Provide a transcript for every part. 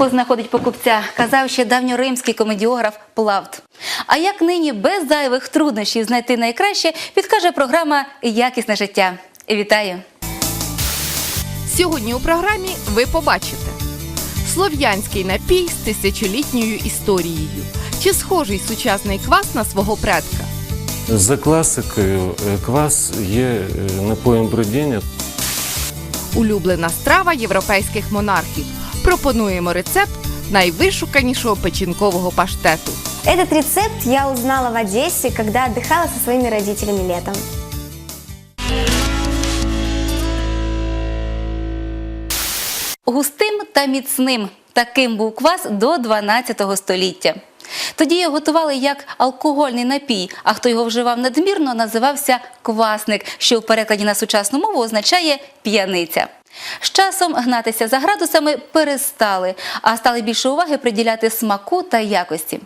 Легко знаходить покупця, казав ще давньоримський комедіограф Плавт. А як нині без зайвих труднощів знайти найкраще, підкаже програма Якісне життя. Вітаю! Сьогодні у програмі ви побачите слов'янський напій з тисячолітньою історією. Чи схожий сучасний квас на свого предка? За класикою е, квас є е, напоєм бродіння. Улюблена страва європейських монархів. Пропонуємо рецепт найвишуканішого печінкового паштету. Этот рецепт я узнала в Одессе, когда отдыхала со своими родителями летом. Густим та міцним таким був квас до 12 століття. Тоді його готували як алкогольний напій, а хто його вживав надмірно, називався квасник, що в перекладі на сучасну мову означає п'яниця. З часом гнатися за градусами перестали, а стали більше уваги приділяти смаку та якості.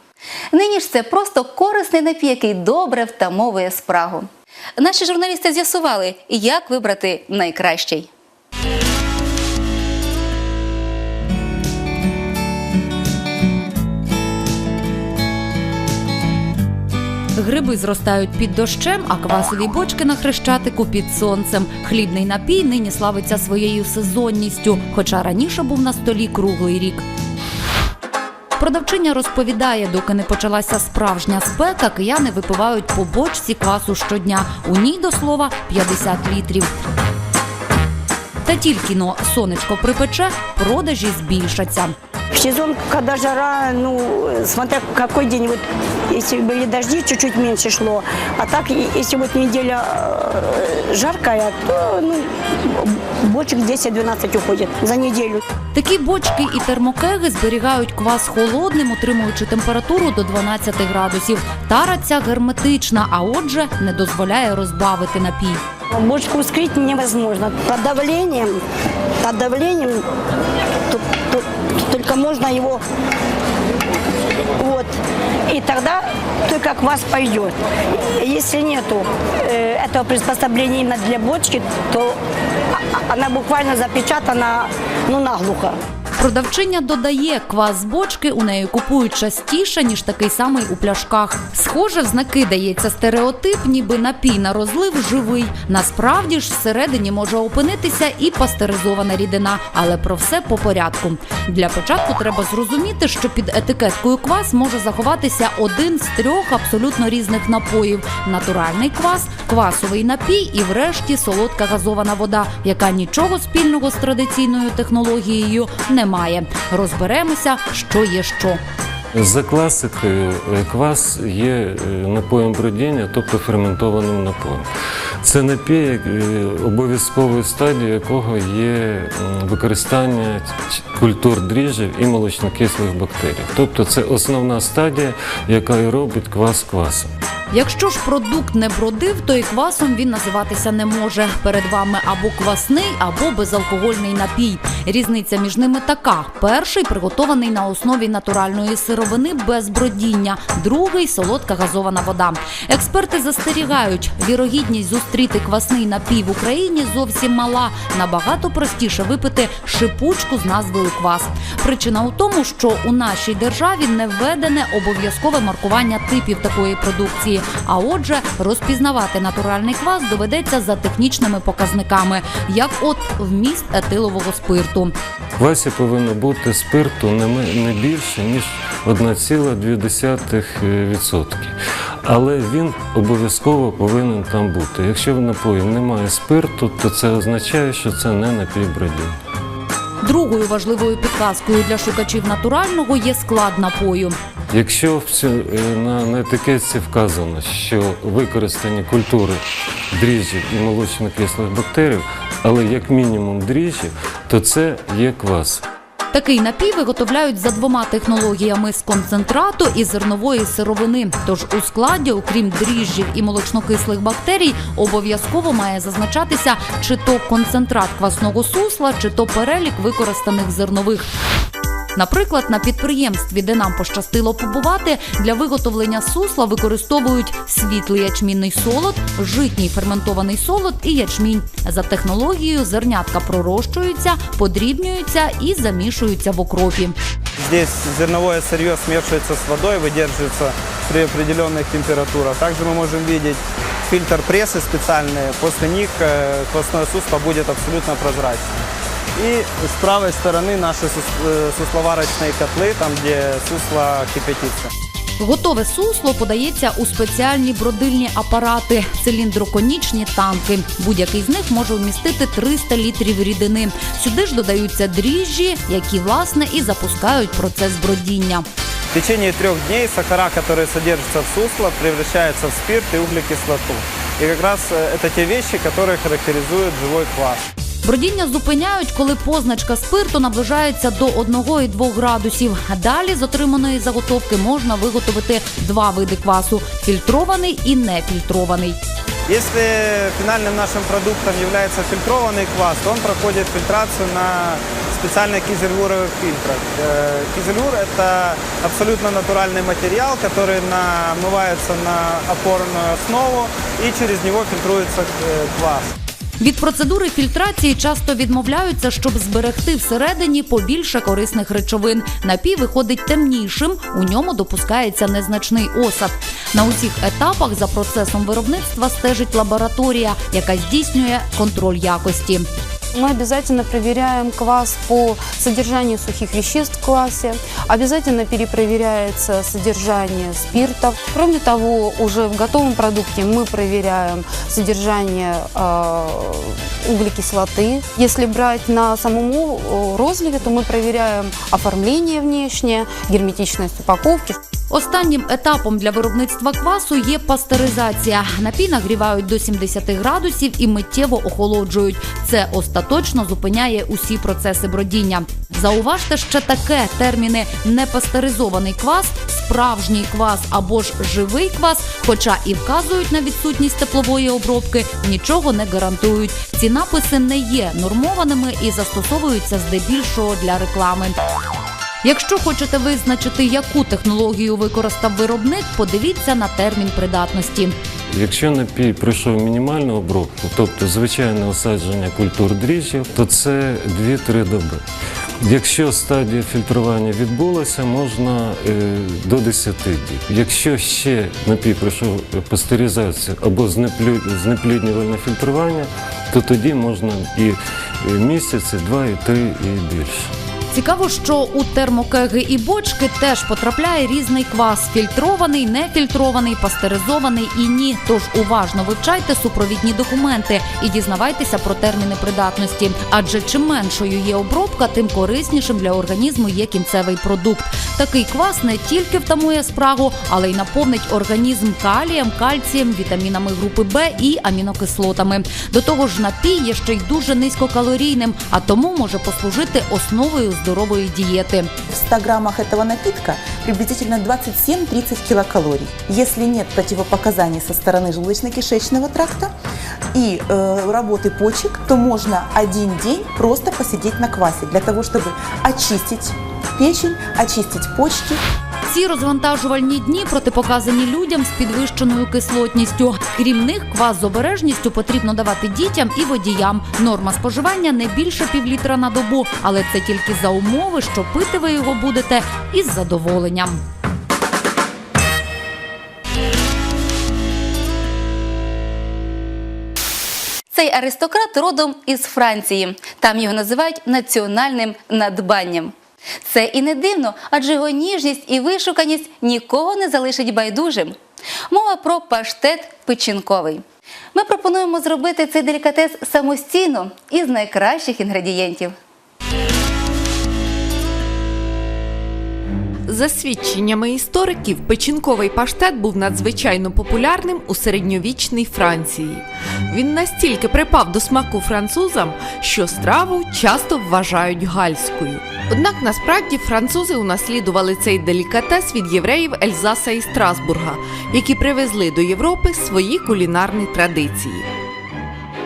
Нині ж це просто корисний напій, який добре втамовує спрагу. Наші журналісти з'ясували, як вибрати найкращий. Гриби зростають під дощем, а квасові бочки на хрещатику під сонцем. Хлібний напій нині славиться своєю сезонністю, хоча раніше був на столі круглий рік. Продавчиня розповідає, доки не почалася справжня спека, кияни випивають по бочці квасу щодня. У ній, до слова, 50 літрів. Та тільки но сонечко припече, продажі збільшаться В сезон, когда жара, ну, смотря какой день, вот если были дожди, чуть-чуть меньше шло. А так, и- если вот неделя э, жаркая, то, ну, бочек 10-12 уходит за неделю. Такі бочки і термокеги зберігають квас холодним, утримуючи температуру до 12 градусів. Тара ця герметична, а отже, не дозволяє розбавити напій. Бочку скрыть невозможно. Под давлением, под давлением то- то- только можно его вот. И тогда только к вас пойдет. Если нету э, этого приспособления именно для бочки, то она буквально запечатана ну, наглухо. Продавчиня додає, квас з бочки у неї купують частіше, ніж такий самий у пляшках. Схоже, в знаки дається стереотип, ніби напій на розлив живий. Насправді ж всередині може опинитися і пастеризована рідина, але про все по порядку. Для початку треба зрозуміти, що під етикеткою квас може заховатися один з трьох абсолютно різних напоїв: натуральний квас, квасовий напій і, врешті, солодка газована вода, яка нічого спільного з традиційною технологією не. Розберемося, що є що. За класикою е, квас є е, напоєм бродіння, тобто ферментованим напоєм. Це напій, е, обов'язковою стадією якого є використання культур дріжджів і молочнокислих бактерій. Тобто це основна стадія, яка і робить квас квасом. Якщо ж продукт не бродив, то і квасом він називатися не може. Перед вами або квасний, або безалкогольний напій. Різниця між ними така: перший приготований на основі натуральної сировини без бродіння, другий солодка газована вода. Експерти застерігають, вірогідність зустріти квасний напій в Україні зовсім мала. Набагато простіше випити шипучку з назвою квас. Причина у тому, що у нашій державі не введене обов'язкове маркування типів такої продукції. А отже, розпізнавати натуральний квас доведеться за технічними показниками, як от вміст етилового спирту. В квасі повинно бути спирту не більше, ніж 1,2%. Але він обов'язково повинен там бути. Якщо в напої немає спирту, то це означає, що це не напій бродіння. Другою важливою підказкою для шукачів натурального є склад напою. Якщо е, на, на етикетці вказано, що використані культури дріжджів і молочно-кислих бактерій, але як мінімум дріжджів, то це є квас. Такий напій виготовляють за двома технологіями з концентрату і зернової сировини. Тож у складі, окрім дріжджів і молочнокислих бактерій, обов'язково має зазначатися чи то концентрат квасного сусла, чи то перелік використаних зернових. Наприклад, на підприємстві, де нам пощастило побувати, для виготовлення сусла використовують світлий ячмінний солод, житній ферментований солод і ячмінь. За технологією зернятка пророщуються, подрібнюються і замішуються в окропі. Здесь зерновое сырье смешивается с водой, выдерживается при определенных температурах. Также мы можем видеть фильтр прессы специальные. После них э, квасное сусло будет абсолютно прозрачным. И с правой стороны наши сус- э, сусловарочные котлы, там где сусло кипятится. Готове сусло подається у спеціальні бродильні апарати, циліндроконічні танки. Будь-який з них може вмістити 300 літрів рідини. Сюди ж додаються дріжджі, які власне і запускають процес бродіння. В течение трех дней сахара, которые содержатся в сусло, превращаются в спирт и углекислоту. И как раз э, это те вещи, которые характеризуют живой квас. Бродіння зупиняють, коли позначка спирту наближається до 1,2 градусів. Далі з отриманої заготовки можна виготовити два види квасу: фільтрований і нефільтрований. Если финальным нашим продуктом является фильтрованный квас, то он проходит фильтрацию на специальных кизельвуровых фильтрах. Э, Кизельвур – это абсолютно натуральный материал, который намывается на опорную основу и через него фильтруется э, квас. Від процедури фільтрації часто відмовляються, щоб зберегти всередині побільше корисних речовин. Напій виходить темнішим, у ньому допускається незначний осад. На усіх етапах за процесом виробництва стежить лабораторія, яка здійснює контроль якості. Мы обязательно проверяем квас по содержанию сухих веществ в квасе, обязательно перепроверяется содержание спиртов. Кроме того, уже в готовом продукте мы проверяем содержание э, углекислоты. Если брать на самом э, розливе, то мы проверяем оформление внешнее, герметичность упаковки. Останнім етапом для виробництва квасу є пастеризація. Напій нагрівають до 70 градусів і миттєво охолоджують. Це остаточно зупиняє усі процеси бродіння. Зауважте ще таке: терміни непастеризований квас, справжній квас або ж живий квас, хоча і вказують на відсутність теплової обробки, нічого не гарантують. Ці написи не є нормованими і застосовуються здебільшого для реклами. Якщо хочете визначити, яку технологію використав виробник, подивіться на термін придатності. Якщо напій пройшов мінімальну обробку, тобто звичайне осадження культур дріжджів, то це 2-3 доби. Якщо стадія фільтрування відбулася, можна е, до 10 діб. Якщо ще напій пройшов пастеризацію або знепліднювальне фільтрування, то тоді можна і е, місяці, два, і три, і більше. Цікаво, що у термокеги і бочки теж потрапляє різний квас: фільтрований, нефільтрований, пастеризований і ні. Тож уважно вивчайте супровідні документи і дізнавайтеся про терміни придатності. Адже чим меншою є обробка, тим кориснішим для організму є кінцевий продукт. Такий квас не тільки втамує спрагу, але й наповнить організм калієм, кальцієм, вітамінами групи Б і амінокислотами. До того ж, напій є ще й дуже низькокалорійним, а тому може послужити основою здорової дієти. В 100 граммах этого напитка приблизительно 27-30 килокалорий. Если нет противопоказаний со стороны желудочно-кишечного тракта и э, работы почек, то можно один день просто посидеть на квасе для того, чтобы очистить печень, очистить почки. Ці розвантажувальні дні протипоказані людям з підвищеною кислотністю. Крім них, квас з обережністю потрібно давати дітям і водіям. Норма споживання не більше півлітра на добу, але це тільки за умови, що пити ви його будете із задоволенням. Цей аристократ родом із Франції. Там його називають національним надбанням. Це і не дивно, адже його ніжність і вишуканість нікого не залишить байдужим. Мова про паштет печінковий. Ми пропонуємо зробити цей делікатес самостійно із найкращих інгредієнтів. За свідченнями істориків, печінковий паштет був надзвичайно популярним у середньовічній Франції. Він настільки припав до смаку французам, що страву часто вважають гальською. Однак насправді французи унаслідували цей делікатес від євреїв Ельзаса і Страсбурга, які привезли до Європи свої кулінарні традиції.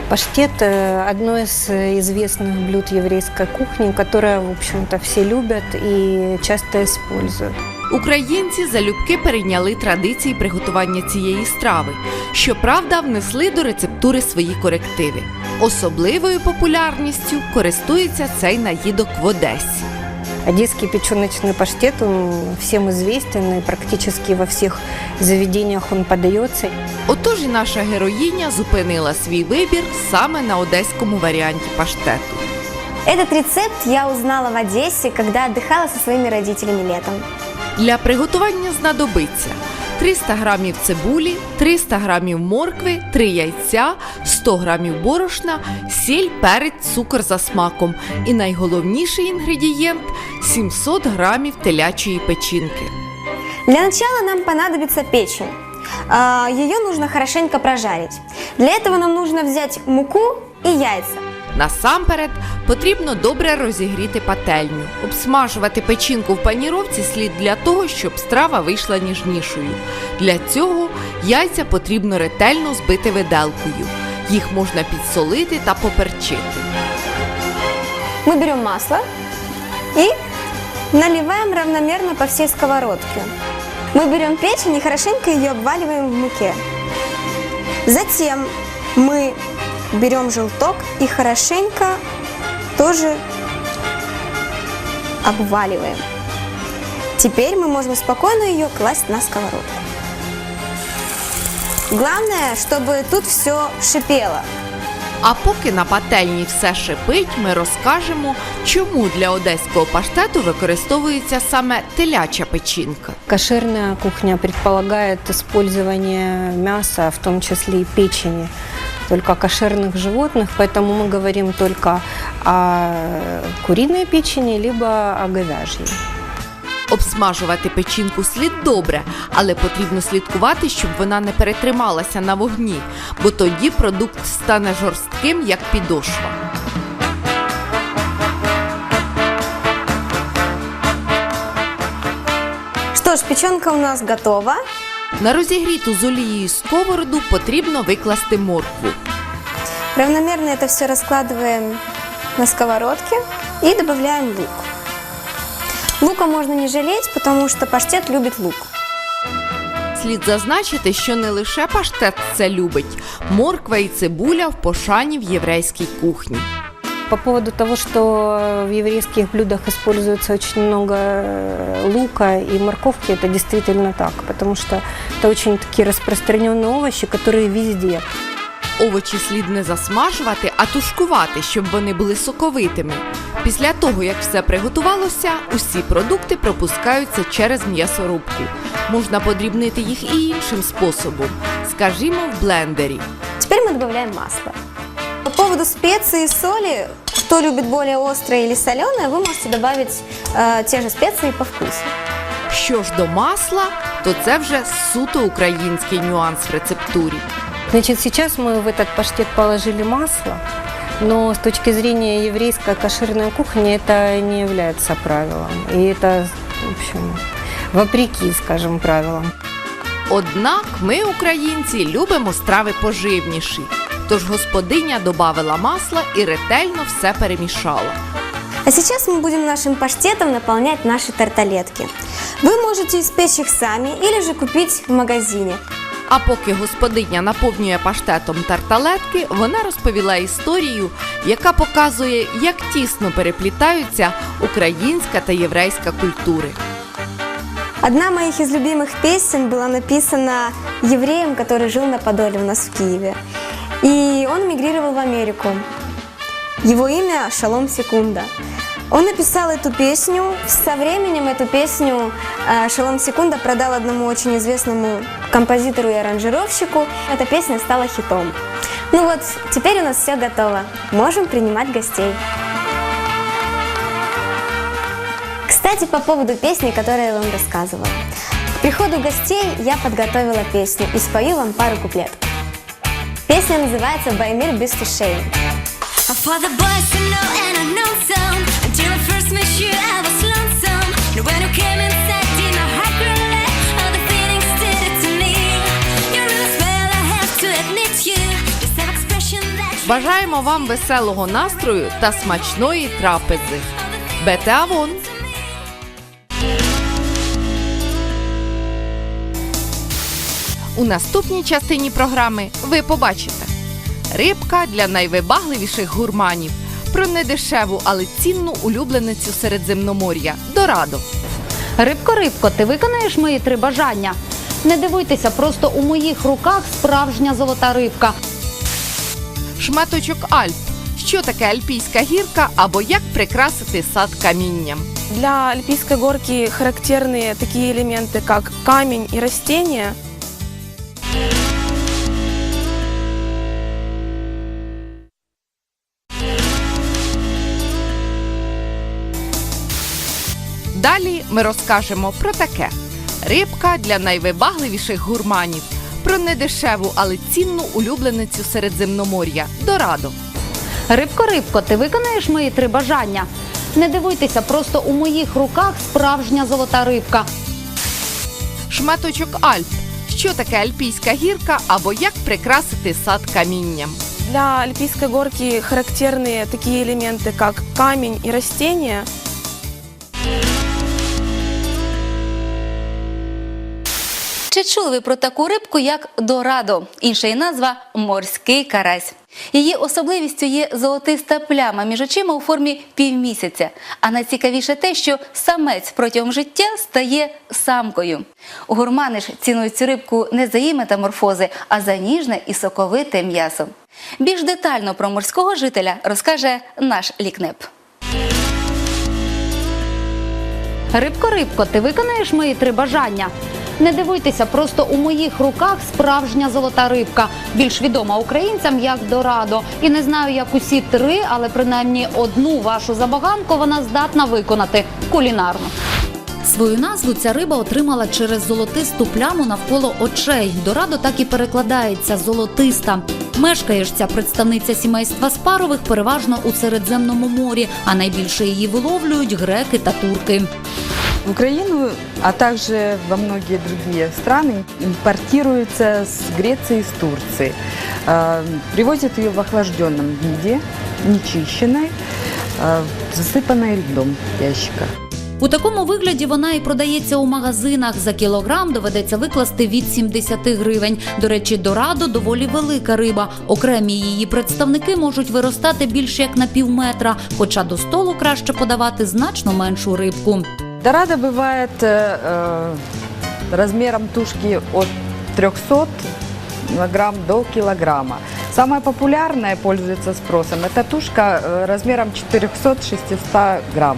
Паштет э, – одно из э, известных блюд еврейской кухни, которое, в общем-то, все любят и часто используют. Українці залюбки перейняли традиції приготування цієї страви. Щоправда, внесли до рецептури свої корективи. Особливою популярністю користується цей наїдок в Одесі. Одесский печеночный паштет, он всем известен, и практически во всех заведениях он подается. Отож і наша героїня зупинила свій вибір саме на одеському варіанті паштету. Этот рецепт я узнала в Одессе, когда отдыхала со своими родителями летом. Для приготування знадобиться 300 грамів цибулі, 300 грамів моркви, 3 яйця, 100 грамів борошна, сіль, перець, цукор за смаком. І найголовніший інгредієнт 700 грамів телячої печінки. Для начала нам понадобится печень. Ее нужно хорошенько прожарить. Для этого нам нужно взять муку и яйца. Насамперед потрібно добре розігріти пательню. Обсмажувати печінку в паніровці слід для того, щоб страва вийшла ніжнішою. Для цього яйця потрібно ретельно збити виделкою. Їх можна підсолити та поперчити. Мы берем масло и наливаем равномерно по всей сковородке. Мы берем печень и хорошенько ее обваливаем в муке. Затем мы берем желток и хорошенько тоже обваливаем. Теперь мы можем спокойно ее класть на сковородку. Главное, чтобы тут все шипело. А поки на пательні все шипить, ми розкажемо, чому для одеського паштету використовується саме теляча печінка. Кошерная кухня предполагает использование мяса, в том числе и печени, только кошерных животных, поэтому мы говорим только о куриной печени, либо о говяжьей. Обсмажувати печінку слід добре, але потрібно слідкувати, щоб вона не перетрималася на вогні, бо тоді продукт стане жорстким, як підошва. Что ж, печенка у нас готова. На розігріту з олією сковороду потрібно викласти моркву. Равномерно это все раскладываем на сковородке и добавляем лук. Лука можно не жалеть, потому что паштет любит лук. Слід зазначити, що не лише паштет це любить, морква і цибуля в пошані в єврейській кухні. По поводу того, что в еврейских блюдах используется очень много э, лука и морковки, это действительно так, потому что это очень такие распространенные овощи, которые везде. Овочі слід не засмажувати, а тушкувати, щоб вони були соковитими. Після того, як все приготувалося, усі продукти пропускаються через м'ясорубку. Можна подрібнити їх і іншим способом, скажімо, в блендері. Теперь мы добавляем масло. По поводу специй и соли, кто любит более острое или соленое, вы можете добавить э, те же специи по вкусу. Що ж до масла, то це вже суто український нюанс в рецептурі. Значит, сейчас мы в этот паштет положили масло, но с точки зрения еврейской кошерной кухни это не является правилом. И это, в общем, вопреки, скажем, правилам. Однак ми, українці, любимо страви поживніші. Тож господиня додавила масла і ретельно все перемішала. А сейчас мы будем нашим паштетом наполнять наши тарталетки. Вы можете испечь их сами или же купить в магазине. А поки господиня наповнює паштетом тарталетки, вона розповіла історію, яка показує, як тісно переплітаються українська та єврейська культури. Одна моих из любимых песен была написана евреем, который жил на Подоле у нас в Киеве. И он мигрировал в Америку. Его имя Шалом Секунда. Он написал эту песню. Со временем эту песню э, Шалом Секунда продал одному очень известному композитору и аранжировщику. Эта песня стала хитом. Ну вот, теперь у нас все готово. Можем принимать гостей. Кстати, по поводу песни, которую я вам рассказывала. К приходу гостей я подготовила песню и спою вам пару куплетов. Песня называется «Баймир без тушей». Бажаємо вам веселого настрою та смачної трапези. Бете авон! У наступній частині програми ви побачите рибка для найвибагливіших гурманів. Про недешеву, але цінну улюбленицю Середземномор'я Дорадо. Рибко, рибко, ти виконаєш мої три бажання? Не дивуйтеся, просто у моїх руках справжня золота рибка. Шматочок Альп. Що таке альпійська гірка або як прикрасити сад камінням? Для альпийской горки характерны такие элементы, как камень и растения. Далі ми розкажемо про таке: рибка для найвибагливіших гурманів, про недешеву, але цінну улюбленицю Середземномор'я Дорадо. Рибко, рибко, ти виконаєш мої три бажання? Не дивуйтеся, просто у моїх руках справжня золота рибка. Шматочок Альп. Що таке альпійська гірка або як прикрасити сад камінням? Для альпийской горки характерны такие элементы, как камень и растения. чули ви про таку рибку, як дорадо? Інша її назва морський карась. Її особливістю є золотиста пляма між очима у формі півмісяця. А найцікавіше те, що самець протягом життя стає самкою. Гурмани ж цінують цю рибку не за її метаморфози, а за ніжне і соковите м'ясо. Більш детально про морського жителя розкаже наш лікнеп. Рибко, рибко, ти виконаєш мої три бажання? Не дивуйтеся, просто у моїх руках справжня золота рибка, більш відома українцям як Дорадо. І не знаю, як усі три, але принаймні одну вашу забаганку вона здатна виконати кулінарно. Свою назву ця риба отримала через золотисту пляму навколо очей. Дорадо так і перекладається золотиста. Мешкає ж ця представниця сімейства спарових переважно у Середземному морі, а найбільше її виловлюють греки та турки. В Украину, а также во многие другие страны импортируется с Греции и с Турции. Э, Привозят ее в охлажденном виде, нечищенной, э, засыпанной льдом в ящиках. У такому вигляді вона і продається у магазинах. За кілограм доведеться викласти від 70 гривень. До речі, дорадо доволі велика риба. Окремі її представники можуть виростати більше як на пів метра, хоча до столу краще подавати значно меншу рибку. Дорадо бывает э, э, размером тушки от 300 грамм до килограмма. Самая популярная, пользуется спросом, это тушка э, размером 400-600 грамм.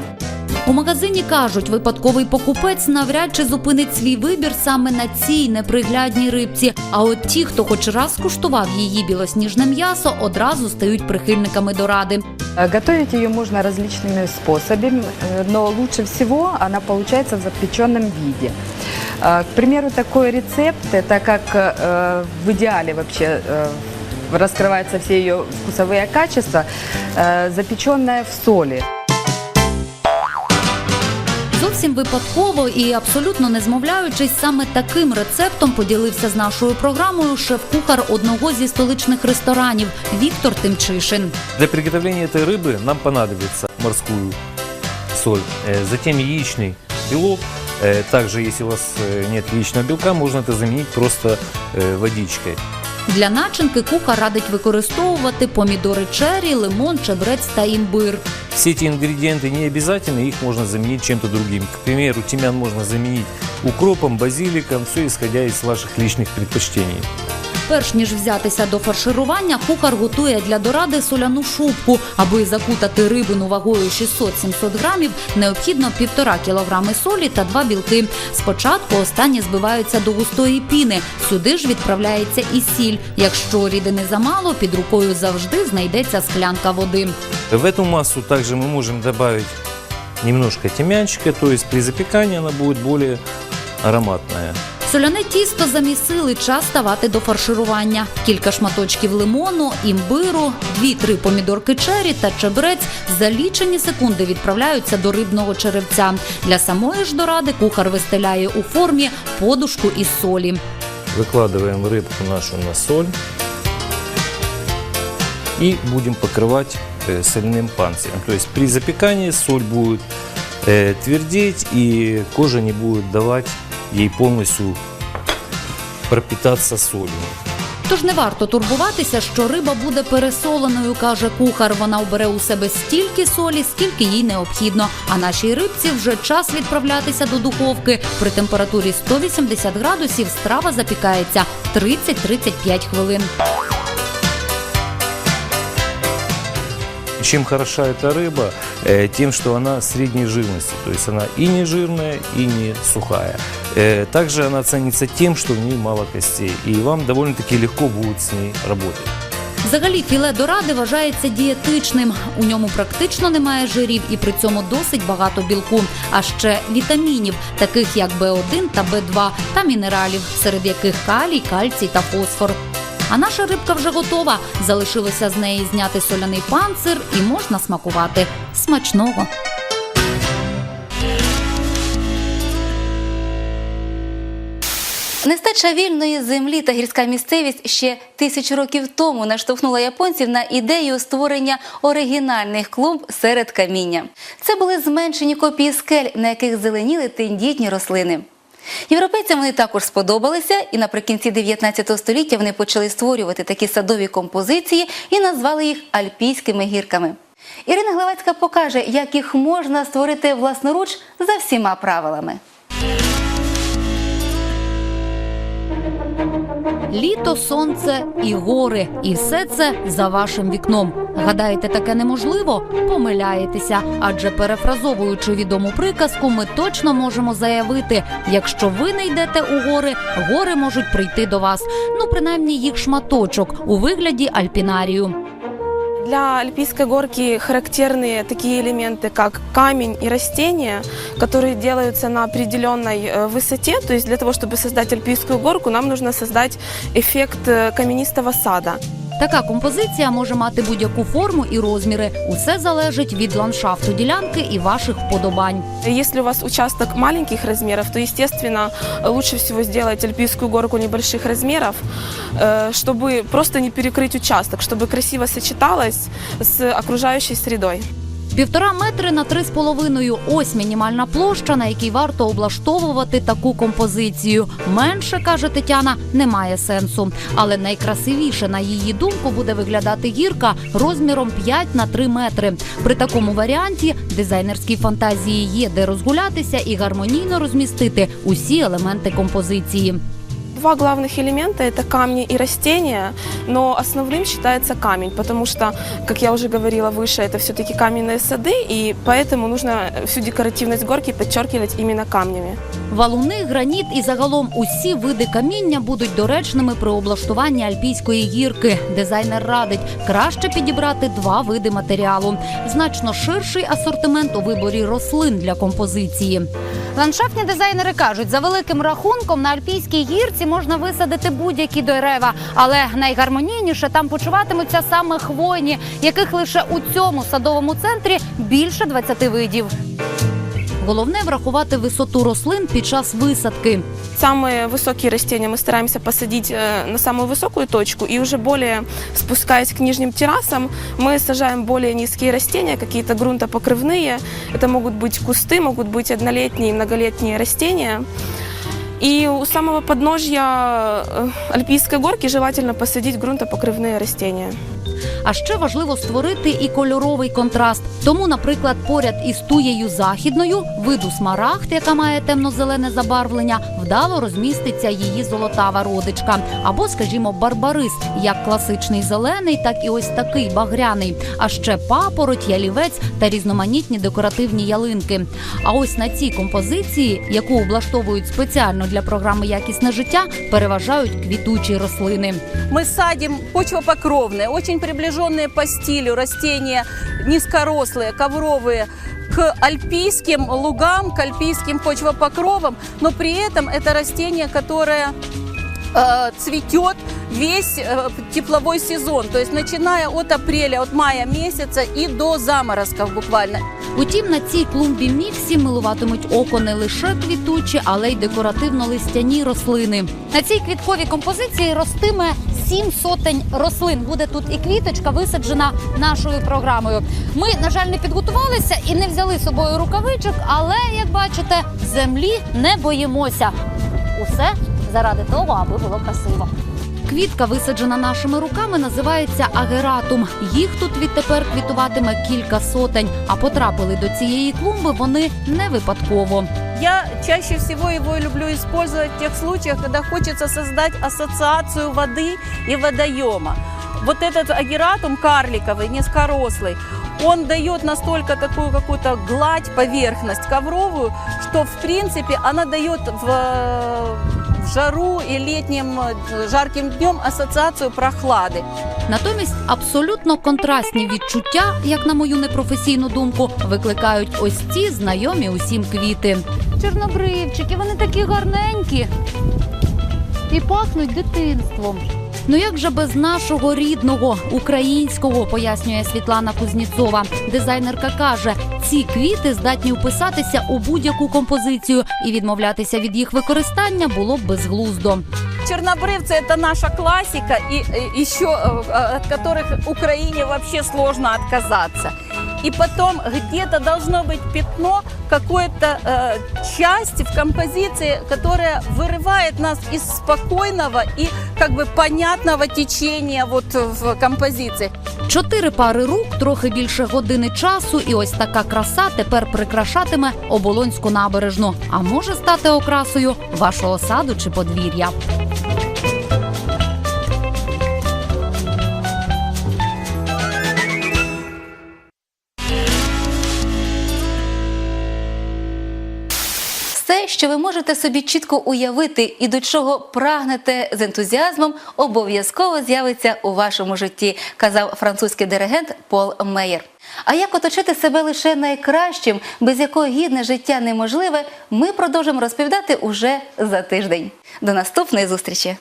У магазині кажуть, випадковий покупець навряд чи зупинить свій вибір саме на цій неприглядній рибці. А от ті, хто хоч раз куштував її білосніжне м'ясо, одразу стають прихильниками доради. Э, Готовить ее можно различными способами, э, но лучше всего она получается в запеченном виде. Э, К примеру, такой рецепт, это как э, в идеале вообще э, раскрываются все ее вкусовые качества, э, запеченная в соли. Зовсім випадково і абсолютно не змовляючись, саме таким рецептом поділився з нашою програмою шеф-кухар одного зі столичних ресторанів Віктор Тимчишин. Для приготовления этой рыбы нам понадобится морскую соль, э, затем яичный белок. Э, Также, если у вас э, нет яичного белка, можно это заменить просто э, водичкой. Для начинки кухар радить використовувати помідори чері, лимон, чебрець та імбир. Все эти ингредиенты не обязательно, их можно заменить чем-то другим. К примеру, тимьян можно заменить укропом, базиликом, все исходя из ваших личных предпочтений. Перш ніж взятися до фарширування, кухар готує для доради соляну шубку. Аби закутати рибину вагою 600-700 грамів, необхідно півтора кілограми солі та два білки. Спочатку останні збиваються до густої піни. Сюди ж відправляється і сіль. Якщо рідини замало, під рукою завжди знайдеться склянка води. В эту массу также мы можем добавить немножко тимьянчика, то есть при запекании она будет более ароматная. Соляне тісто замісили час ставати до фарширування. Кілька шматочків лимону, імбиру, дві-три помідорки чері та чебрець за лічені секунди відправляються до рибного черевця. Для самої ж доради кухар вистеляє у формі подушку із солі. Выкладываем рыбку нашу на соль. и будем покрывать э, соляным панцирем. То есть при запекании соль будет э, твердеть и кожа не будет давать ей повністю пропитатися солью. Тож не варто турбуватися, що риба буде пересоленою, каже кухар. Вона обере у себе стільки солі, скільки їй необхідно. А нашій рибці вже час відправлятися до духовки. При температурі 180 градусів страва запікається 30-35 хвилин. Чем хороша эта рыба? Э, Тем, что она средней жирности. То есть она и не жирная, и не сухая. Э, Также она ценится тем, что в ней мало костей. И вам довольно-таки легко будет с ней работать. Взагалі філе доради вважається дієтичним. У ньому практично немає жирів і при цьому досить багато білку, а ще вітамінів, таких як Б1 та Б2, та мінералів, серед яких калій, кальцій та фосфор. А наша рибка вже готова. Залишилося з неї зняти соляний панцир і можна смакувати. Смачного! Нестача вільної землі та гірська місцевість ще тисячу років тому наштовхнула японців на ідею створення оригінальних клумб серед каміння. Це були зменшені копії скель, на яких зеленіли тендітні рослини. Європейцям вони також сподобалися, і наприкінці 19 століття вони почали створювати такі садові композиції і назвали їх альпійськими гірками. Ірина Главацька покаже, як їх можна створити власноруч за всіма правилами. Літо, сонце і гори, і все це за вашим вікном. Гадаєте, таке неможливо? Помиляєтеся, адже перефразовуючи відому приказку, ми точно можемо заявити: якщо ви не йдете у гори, гори можуть прийти до вас. Ну, принаймні їх шматочок у вигляді альпінарію. Для альпийской горки характерны такие элементы, как камень и растения, которые делаются на определенной э, высоте. То есть для того, чтобы создать альпийскую горку, нам нужно создать эффект э, каменистого сада. Така композиція може мати будь-яку форму і розміри. Усе залежить від ландшафту ділянки і ваших вподобань. Если у вас участок маленьких размеров, то, естественно, лучше всего сделать альпийскую горку небольших размеров, э, чтобы просто не перекрыть участок, чтобы красиво сочеталось с окружающей средой. Півтора метри на три з половиною. Ось мінімальна площа, на якій варто облаштовувати таку композицію. Менше каже Тетяна, немає сенсу. Але найкрасивіше, на її думку, буде виглядати гірка розміром 5 на 3 метри. При такому варіанті дизайнерській фантазії є де розгулятися і гармонійно розмістити усі елементи композиції. Два главных элемента – это камни и растения, но основным считается камень, потому что, как я уже говорила выше, это все-таки каменные сады, и поэтому нужно всю декоративность горки подчеркивать именно камнями. Валуни, граніт і загалом усі види каміння будуть доречними при облаштуванні альпійської гірки. Дизайнер радить краще підібрати два види матеріалу. Значно ширший асортимент у виборі рослин для композиції. Ландшафтні дизайнери кажуть, за великим рахунком на альпійській гірці можна висадити будь-які дерева, але найгармонійніше там почуватимуться саме хвойні, яких лише у цьому садовому центрі більше 20 видів. Головне врахувати висоту рослин під час висадки. Самые высокие растения мы стараемся посадить э, на самую высокую точку, и уже более спускаясь к нижним террасам, мы сажаем более низкие растения, какие-то грунтопокрывные. Это могут быть кусты, могут быть однолетние и многолетние растения. И у самого подножья э, альпийской горки желательно посадить грунтопокрывные растения. А ще важливо створити і кольоровий контраст. Тому, наприклад, поряд із туєю західною, виду смарагд, яка має темно-зелене забарвлення, вдало розміститься її золотава родичка, або, скажімо, барбарис, як класичний зелений, так і ось такий багряний. А ще папороть, ялівець та різноманітні декоративні ялинки. А ось на цій композиції, яку облаштовують спеціально для програми Якісне життя, переважають квітучі рослини. Мы садим почвопокровные, очень приближенные по стилю растения, низкорослые, ковровые, к альпийским лугам, к альпийским почвопокровам, но при этом это растение, которое э, цветет весь э, тепловой сезон, то есть начиная от апреля, от мая месяца и до заморозков буквально. Утім, на цій клумбі міксі милуватимуть око не лише квітучі, але й декоративно-листяні рослини. На цій квітковій композиції ростиме сім сотень рослин. Буде тут і квіточка висаджена нашою програмою. Ми, на жаль, не підготувалися і не взяли з собою рукавичок, але як бачите, землі не боїмося. Усе заради того, аби було красиво. Квітка, висаджена нашими руками, називається агератум. Їх тут відтепер квітуватиме кілька сотень, а потрапили до цієї клумби вони не випадково. Я чаще всего его люблю использовать в тех случаях, когда хочется создать ассоциацию воды и водоема. Вот этот агератум карликовый, низкорослый, он дает настолько такую какую-то гладь, поверхность ковровую, что в принципе она дает в, в жару і летним э, жарким днем асоціацію прохлади. Натомість абсолютно контрастні відчуття, як на мою непрофесійну думку, викликають ось ці знайомі усім квіти. Чорнобривчики, вони такі гарненькі і пахнуть дитинством. Ну як же без нашого рідного українського, пояснює Світлана Кузніцова. Дизайнерка каже, ці квіти здатні вписатися у будь-яку композицію, і відмовлятися від їх використання було б безглуздо. Чернобрывцы это наша классика, и э, еще э, э, от которых Украине вообще сложно отказаться. И потом где-то должно быть пятно, какая-то э, часть в композиции, которая вырывает нас из спокойного и как бы понятного течения вот в композиции. Чотири пари рук, трохи більше години часу, і ось така краса тепер прикрашатиме оболонську набережну. А може стати окрасою вашого саду чи подвір'я. Що ви можете собі чітко уявити і до чого прагнете з ентузіазмом, обов'язково з'явиться у вашому житті, казав французький диригент Пол Меєр. А як оточити себе лише найкращим, без якого гідне життя неможливе, ми продовжимо розповідати уже за тиждень. До наступної зустрічі!